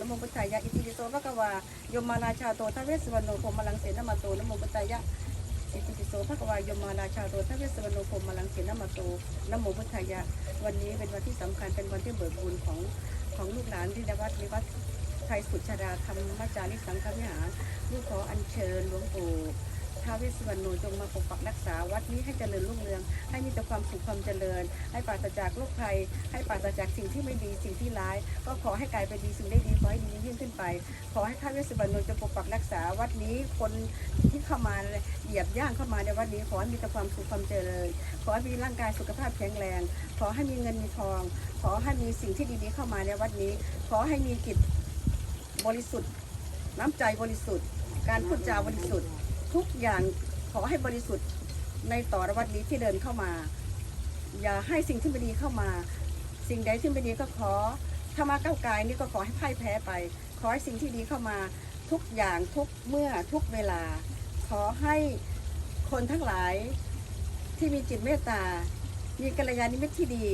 นะโมพุทธายะอิติปิโสภะคะวายมมาราชาโตทเวสวรรณโนพรหมลังเสนมาโตนะโมพุทธายะอิติปิโสภะคะวายมมาราชาโตทเวสวรรณโนพรหมลังเสนมาโตนะโมพุทธายะ วันนี้เป็นวันที่สำคัญเป็นวันที่เบิกบุญของของลูกหลานที่ในวัดในวัดไทยสุชาดาธรรมจาริสังฆวิหารลูกขออัญเชิญหลวงปู่ ท้าวเวสสุวรรณโนจงมาปกปักรักษาวัดนี้ให้เจริญรุ่งเรือง ให้มีแต่ความสุขความเจริญ ให้ปราศจากโรคภัย ให้ปราศจากสิ่งที่ไม่ดีสิ่งที่ร้าย ก็ขอให้กลายเป็นดีสิ่งได้ดีขอให้ดียิ่งขึ้นไป ขอให้ท้าวเวสสุวรรณโนจงปกปักรักษาวัดนี้คนที่เข้ามาเหยียบย่างเข้ามาในวัดนี้ขอให้มีแต่ความสุขความเจริญ ขอให้มีร่างกายสุขภาพแข็งแรง ขอให้มีเงินมีทอง ขอให้มีสิ่งที่ดีๆเข้ามาในวัดนี้ ขอให้มีจิตบริสุทธิ์ น้ำใจบริสุทธิ์ การพูดจาบริสุทธิ์ ทุกอย่างขอให้บริสุทธิ์ในต่อรวัดนี้ที่เดินเข้ามา อย่าให้สิ่งที่ไม่ดีเข้ามา สิ่งใดที่ไม่ดีก็ขอถ้ามาก้าวไกลนี่ก็ขอให้พ่ายแพ้ไป ขอให้สิ่งที่ดีเข้ามาทุกอย่างทุกเมื่อทุกเวลา ขอให้คนทั้งหลายที่มีจิตเมตตา มีกัลยาณมิตรที่ดี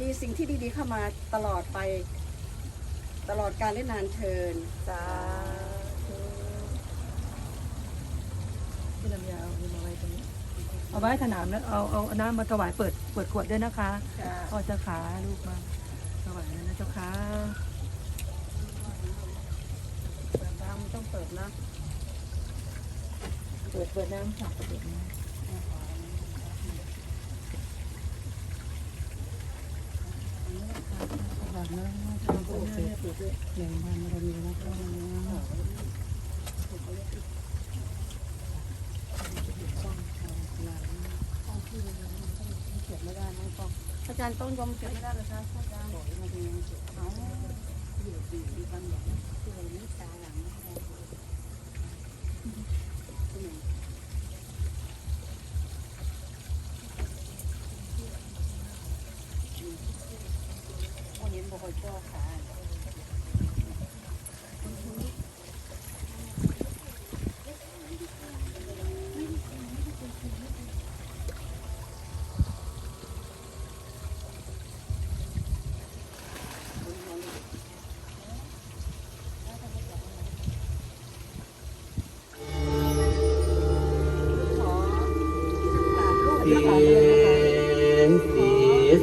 มีสิ่งที่ดีๆเข้ามาตลอดไป ตลอดการและนานเทินสาธุพี่ลำยาเอานี่มาไว้ตรงนี้ เอาไว้ถนามแล้วเอาเอาน้ำมาถวายเปิดเปิดขวดด้วยนะคะพ่อเจ้าขาลูกมาถวายแล้วนะเจ้าขาเปิดน้ำต้องเปิดนะเปิดเปิดน้ำค่ะเปิดน้ำฝากน้ำทำโปรเซสหนึ่งพันเรามีนะคะ เก็บไม่ได้น้องกองอาจารย์ต้องยอมเก็บไม่ได้เลยคะอาจารย์บอกมาดีเอาอยู่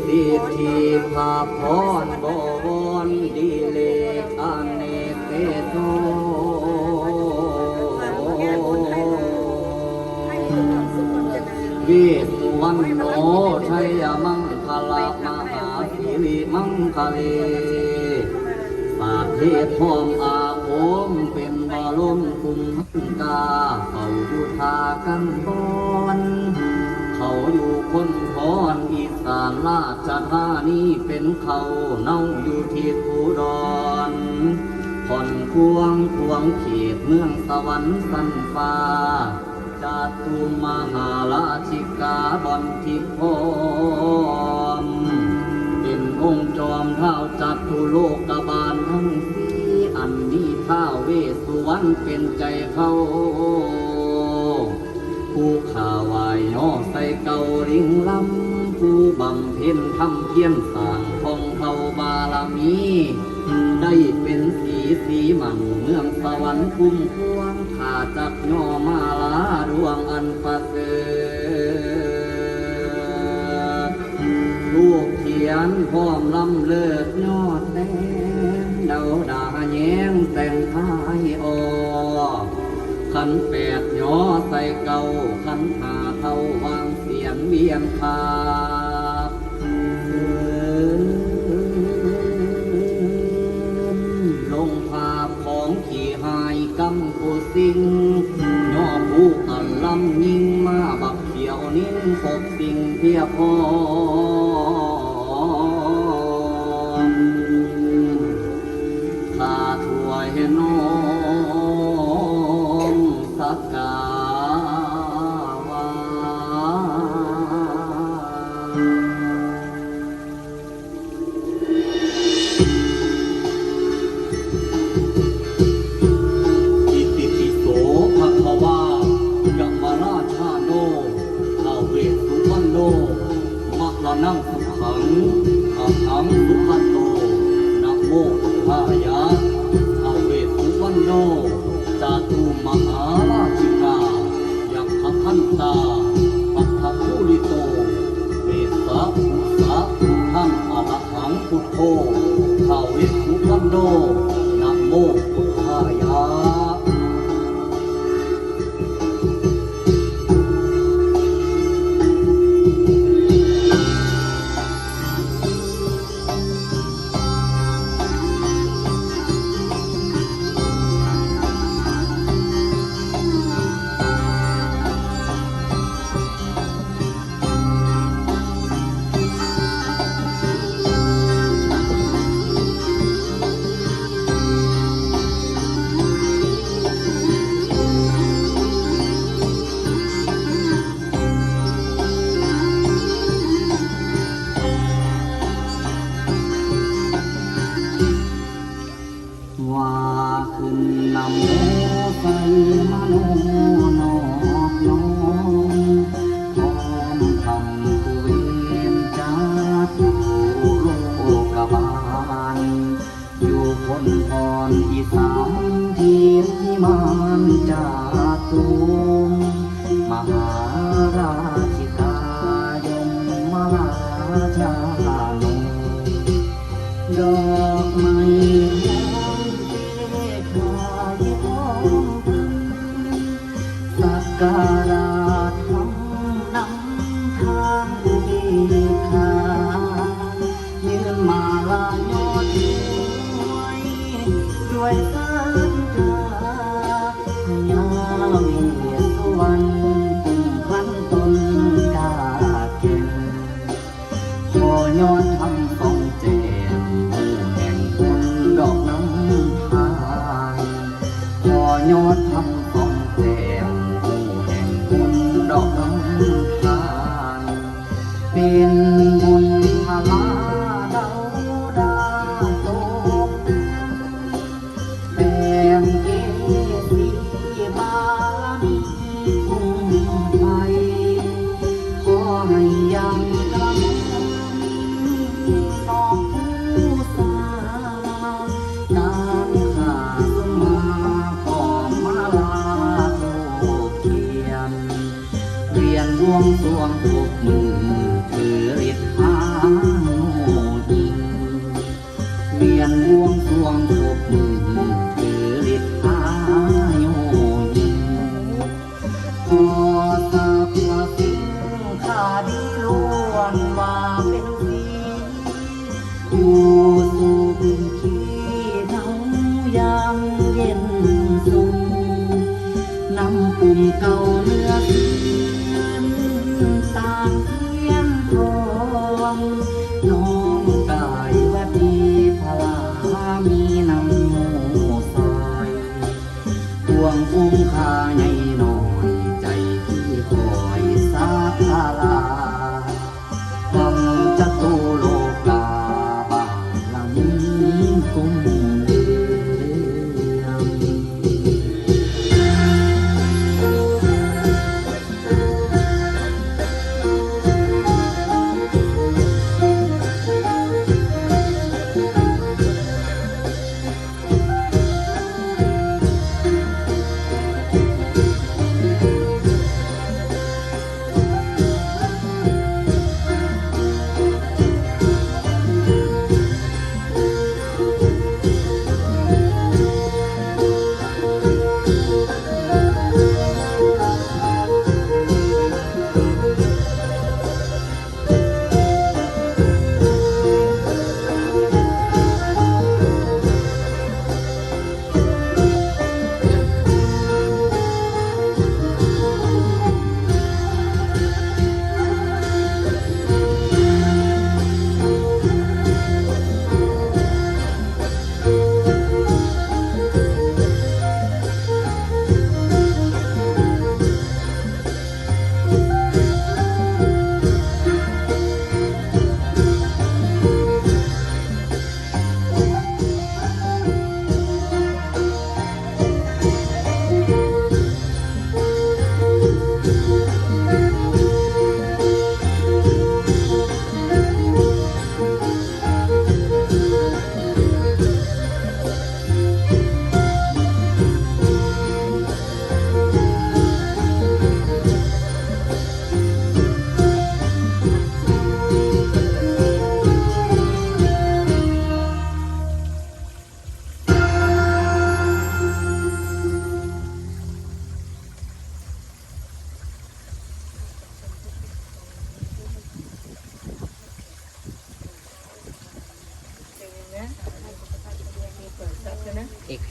สิทธิภาพรบวรดีเลกอเนกเตโตวิวรรณโนชัยมังคลามหาสิริมังคเลปาเทศพร้อมอาโอมเป็นบรมคุมกาเฝ้าบูชากันก่อน อยู่คนพรอีสานราชธานีเป็นเขาเน่าอยู่ที่อุดรผ่อนควงควงเขตเมืองสวรรค์สันฟ้าจาตุมหาราชิกาบอนทิพรเป็นองค์จอมเท้าจัตุโลกบาลทั้งสี่อันนี้ท้าเวสุวรรณเป็นใจเขา ผู้ข่าวายย่อใส่เกาลิงลำผู้บำเพ็ญทำเพียรสร้างทองเทาบารมี ได้เป็นสีสีมันเมืองสวรรค์คุ้มพวงขาจักย่อมาลาดวงอันประเสริฐลูกเขียนพร้อมลำเลิศยอดแดงเดาด่าแย้งแต่งท้ายออก ขันแปดย่อใส่เก่าขันหาเท่าวางเสียงเวียนคาลงภาพของขี่หายกำกูสิงย่อผู้อันลำยิงมาบักเขียวนิ้นพบสิ่งเพียพร้อ ว่าขึ้นนำโมไปมโนนอกน้อมพร้อมทำกุเวนจัตุโรกบาลอยู่คนพรอีสานเที่มันจาตุ ยอดทั ยามเย็นสุงนำปุ่มเก่าเนื้อคืนต่างเทียมทองน้องกายวัดพลามีนำมูซอยวงกุ้มขาย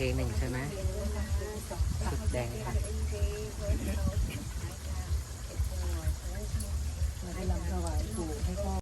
เพลงหนึ่งใช่ไหมชุดแดงค่ะ